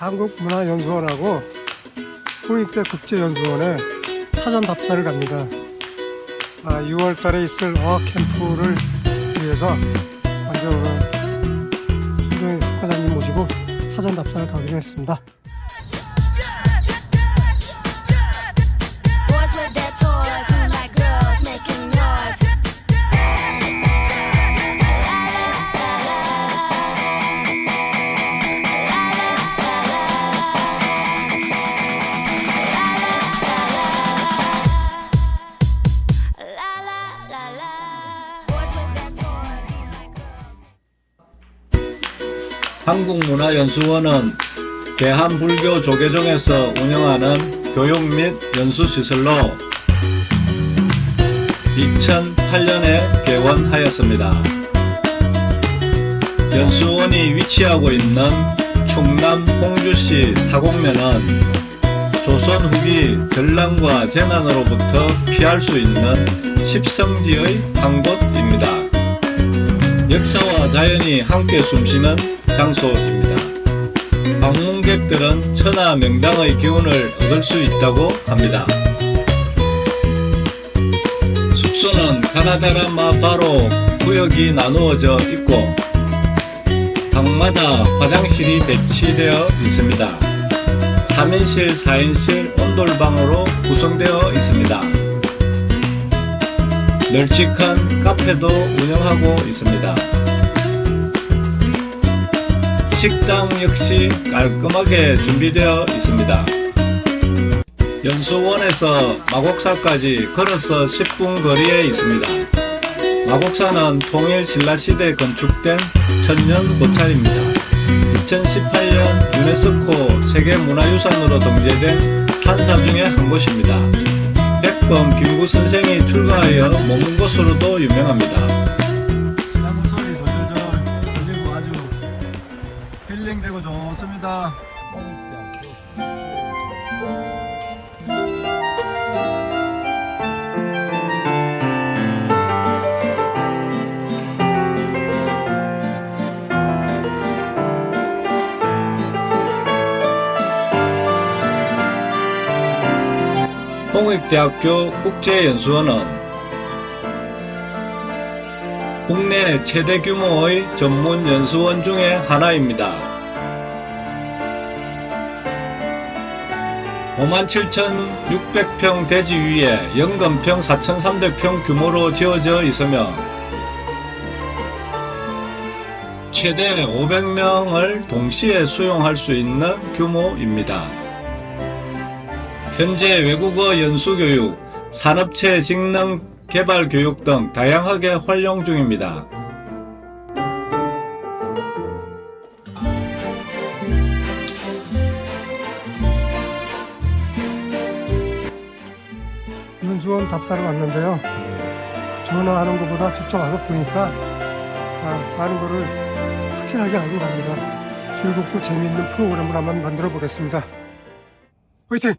한국문화연수원하고 홍익대 국제연수원에 사전 답사를 갑니다. 아, 6월 달에 있을 어학 캠프를 위해서 먼저 오늘 손정희 국과장님 모시고 사전 답사를 가기로 했습니다. 한국문화연수원은 대한불교 조계종에서 운영하는 교육 및 연수시설로 2008년에 개원하였습니다. 연수원이 위치하고 있는 충남 홍주시 사곡면은 조선 후기 전랑과 재난으로부터 피할 수 있는 십성지의 한 곳입니다. 역사와 자연이 함께 숨쉬는 장소입니다. 방문객들은 천하 명당의 기운을 얻을 수 있다고 합니다. 숙소는 가나다라마 바로 구역이 나누어져 있고 방마다 화장실이 배치되어 있습니다. 3인실, 4인실 온돌방으로 구성되어 있습니다. 널찍한 카페도 운영하고 있습니다. 식당 역시 깔끔하게 준비되어 있습니다. 연수원에서 마곡사까지 걸어서 10분 거리에 있습니다. 마곡사는 통일 신라시대 건축된 천년 고찰입니다. 2018년 유네스코 세계문화유산으로 등재된 산사 중의 한 곳입니다. 백범 김구 선생이 출가하여 머문 곳으로도 유명합니다. 힐링되고 좋습니다. 홍익대학교 국제연수원은 국내 최대 규모의 전문 연수원 중에 하나입니다. 57,600평 대지 위에 연건평 4,300평 규모로 지어져 있으며 최대 500명을 동시에 수용할 수 있는 규모입니다. 현재 외국어 연수교육, 산업체 직능 개발 교육 등 다양하게 활용 중입니다. 연수원 답사를 왔는데요. 전화하는 것보다 직접 와서 보니까 아, 많은 거를 확실하게 알고 갑니다. 즐겁고 재미있는 프로그램을 한번 만들어 보겠습니다. 화이팅!